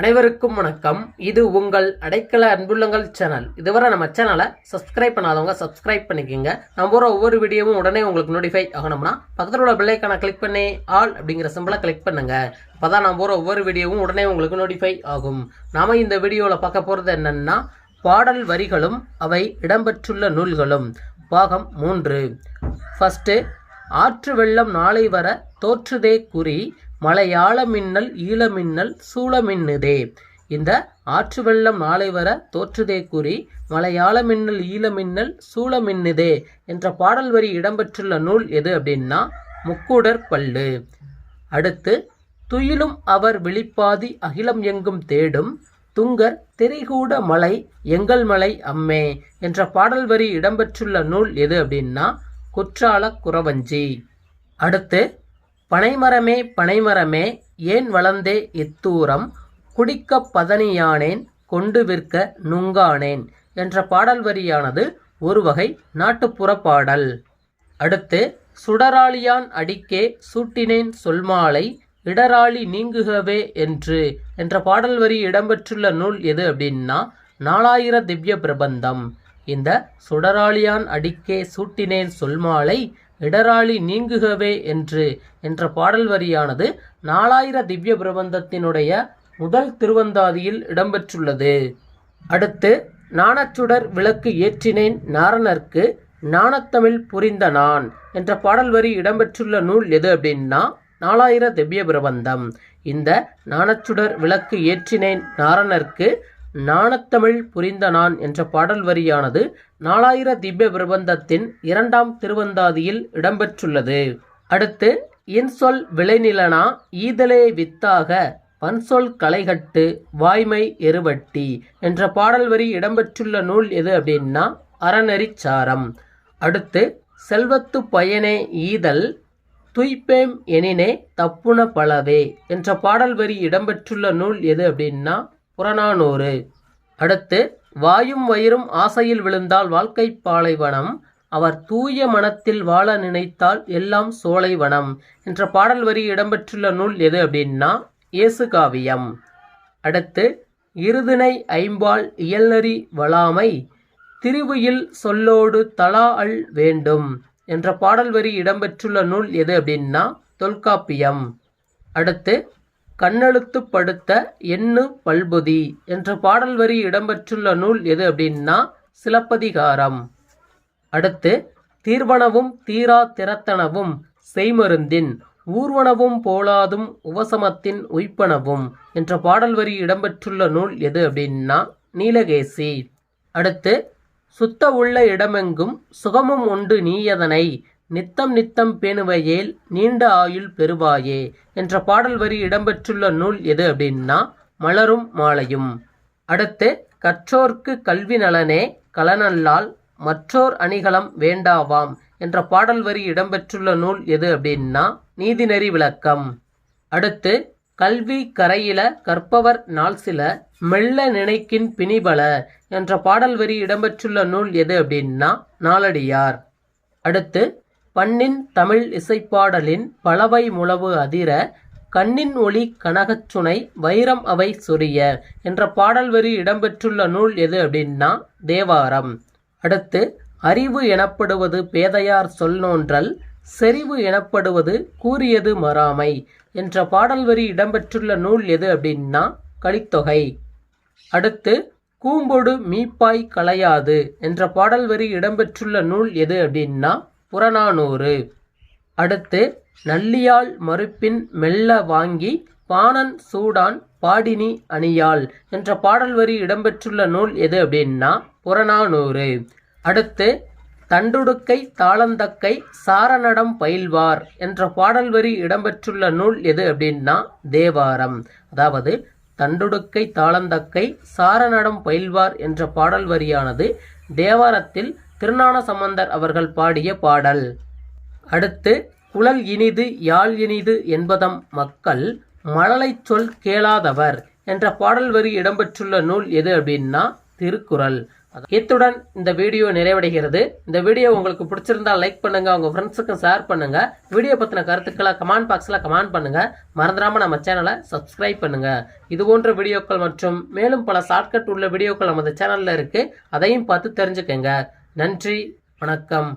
அனைவருக்கும் வணக்கம். இது உங்கள் அடைக்கல அன்புள்ளங்கள் சேனல். இதுவரை நம்ம சேனலை சப்ஸ்கிரைப் பண்ணாதவங்க சப்ஸ்கிரைப் பண்ணிக்கோங்க. நம்ம போகிற ஒவ்வொரு வீடியோவும் உடனே உங்களுக்கு நோட்டிஃபை ஆகணும்னா பக்கத்தில் உள்ள பெல்லைக்கான கிளிக் பண்ணி ஆல் அப்படிங்கிற சிம்பிளை கிளிக் பண்ணுங்க. அப்பதான் நான் போகிற ஒவ்வொரு வீடியோவும் உடனே உங்களுக்கு நோட்டிஃபை ஆகும். நாம இந்த வீடியோவில் பார்க்க போகிறது என்னென்னா பாடல் வரிகளும் அவை இடம்பெற்றுள்ள நூல்களும். பாகம் மூன்று. ஃபஸ்ட்டு ஆற்று வெள்ளம் நாளை வர தோற்றுதே குறி மலையாள மின்னல் ஈழமின்னல் சூழமின்னுதே இந்த ஆற்று வெள்ளம் நாளை வர தோற்றுதே கூறி மலையாள மின்னல் ஈழமின்னல் சூழமின்னுதே என்ற பாடல் வரி இடம்பெற்றுள்ள நூல் எது அப்படின்னா முக்கூடர் பல்லு. அடுத்து துயிலும் அவர் விழிப்பாதி அகிலம் எங்கும் தேடும் துங்கர் திரைகூட மலை எங்கள் மலை அம்மே என்ற பாடல் வரி இடம்பெற்றுள்ள நூல் எது அப்படின்னா குற்றால குறவஞ்சி. அடுத்து பனைமரமே பனைமரமே ஏன் வளர்ந்தே இத்தூரம்? குடிக்கப் பதனியானேன் கொண்டு விற்க நுங்கானேன் என்ற பாடல் வரியானது ஒரு வகை நாட்டுப்புற பாடல் அடுத்து சுடராளியான் அடிக்கே சூட்டினேன் சொல்மாலை இடராளி நீங்குகவே என்று என்ற பாடல் வரி இடம்பெற்றுள்ள நூல் எது அப்படின்னா நாலாயிர திவ்ய பிரபந்தம். இந்த சுடராளியான் அடிக்கே சூட்டினேன் சொல்மாலை இடராளி நீங்குகவே என்று என்ற பாடல் வரியானது நாலாயிர திவ்ய பிரபந்தத்தினுடைய முதல் திருவந்தாதியில் இடம்பெற்றுள்ளது. அடுத்து நாணச்சுடர் விளக்கு ஏற்றினேன் நாரணர்க்கு நாணத்தமிழ் புரிந்த நான் என்ற பாடல் வரி இடம்பெற்றுள்ள நூல் எது அப்படின்னா நாலாயிர திவ்ய பிரபந்தம். இந்த நாணச்சுடர் விளக்கு ஏற்றினேன் நாரணர்க்கு நாணத்தமிழ் புரிந்த நான் என்ற பாடல் வரியானது நாலாயிர திவ்ய பிரபந்தத்தின் இரண்டாம் திருவந்தாதியில் இடம்பெற்றுள்ளது. அடுத்து இன்சொல் விளைநிலனா ஈதலே வித்தாக பன்சொல் களைகட்டு வாய்மை எருவட்டி என்ற பாடல் வரி இடம்பெற்றுள்ள நூல் எது அப்படின்னா அறநெறிச்சாரம். அடுத்து செல்வத்து பயனே ஈதல் துய்ப்பேம் எனினே தப்புன பலவே என்ற பாடல் வரி இடம்பெற்றுள்ள நூல் எது அப்படின்னா புறநானூறு. அடுத்து வாயும் வயிறும் ஆசையில் விழுந்தால் வாழ்க்கை பாலைவனம். அவர் தூய மனத்தில் வாழ நினைத்தால் எல்லாம் சோலைவனம். என்ற பாடல் வரி இடம்பெற்றுள்ள நூல் எது அப்படின்னா இயேசு காவியம். அடுத்து இருதினை ஐம்பால் இயல்நெறி வளாமை. திருவுயில் சொல்லோடு தலா அல் வேண்டும். என்ற பாடல் வரி இடம்பெற்றுள்ள நூல் எது அப்படின்னா தொல்காப்பியம். அடுத்து கண்ணெழுத்துப்படுத்த எண்ணு பல்பொதி என்ற பாடல் வரி இடம்பெற்றுள்ள நூல் எது அப்படின்னா சிலப்பதிகாரம். அடுத்து தீர்வனவும் தீரா திறத்தனவும் செய்மருந்தின் ஊர்வனவும் போலாதும் உவசமத்தின் உய்ப்பனவும் என்ற பாடல் வரி இடம்பெற்றுள்ள நூல் எது அப்படின்னா நீலகேசி. அடுத்து சுத்த உள்ள இடமெங்கும் சுகமும் உண்டு நீயதனை நித்தம் நித்தம் பேணுவையேல் நீண்ட ஆயுள் பெறுவாயே என்ற பாடல் வரி இடம்பெற்றுள்ள நூல் எது அப்படின்னா மலரும் மாலையும். அடுத்து கற்றோர்க்கு கல்வி நலனே கலனல்லால் மற்றோர் அணிகலம் வேண்டாவாம் என்ற பாடல் வரி இடம்பெற்றுள்ள நூல் எது அப்படின்னா நீதிநெறி விளக்கம். அடுத்து கல்வி கரையில கற்பவர் நாள் சில மெல்ல நினைக்கின் பிணிபல என்ற பாடல் வரி இடம்பெற்றுள்ள நூல் எது அப்படின்னா நாளடியார். அடுத்து பண்ணின் தமிழ் இசைப்பாடலின் பலவை முழவு அதிர கண்ணின் ஒளி கனகச்சுனை வைரம் அவை சொரிய என்ற பாடல் வரி இடம்பெற்றுள்ள நூல் எது அப்படின்னா தேவாரம். அடுத்து அறிவு எனப்படுவது பேதையார் சொல் நோன்றல் செறிவு எனப்படுவது கூறியது மறாமை என்ற பாடல் வரி இடம்பெற்றுள்ள நூல் எது அப்படின்னா கலித்தொகை அடுத்து கூம்பொடு மீப்பாய் களையாது என்ற பாடல் வரி இடம்பெற்றுள்ள நூல் எது அப்படின்னா புறநானூறு. அடுத்து நல்லியால் மறுப்பின் மெல்ல வாங்கி பாணன் சூடான் பாடினி அணியாள் என்ற பாடல் வரி இடம்பெற்றுள்ள நூல் எது அப்படின்னா புறநானூறு. அடுத்து தண்டுடுக்கை தாளந்தக்கை சாரணடம் பயில்வார் என்ற பாடல் வரி இடம்பெற்றுள்ள நூல் எது அப்படின்னா தேவாரம். அதாவது தண்டுடுக்கை தாளந்தக்கை சாரணடம் பயில்வார் என்ற பாடல் வரியானது தேவாரத்தில் திருஞான சம்பந்தர் அவர்கள் பாடிய பாடல். அடுத்து குழல் இனிது யாழ் இனிது என்பதம் மக்கள் மழலைச் சொல் கேளாதவர் என்ற பாடல் வரி இடம்பெற்றுள்ள நூல் எது அப்படின்னா திருக்குறள். இத்துடன் இந்த வீடியோ நிறைவடைகிறது. இந்த வீடியோ உங்களுக்கு பிடிச்சிருந்தா லைக் பண்ணுங்க உங்க ஃப்ரெண்ட்ஸுக்கும் ஷேர் பண்ணுங்க. வீடியோ பத்தின கருத்துக்களை கமெண்ட் பாக்ஸ்ல கமெண்ட் பண்ணுங்க. மறந்துடாம நம்ம சேனலை சப்ஸ்கிரைப் பண்ணுங்க. இது போன்ற வீடியோக்கள் மற்றும் மேலும் பல ஷார்ட்கட் உள்ள வீடியோக்கள் நமது சேனல்ல இருக்கு. அதையும் பார்த்து தெரிஞ்சுக்கங்க. நன்றி வணக்கம்.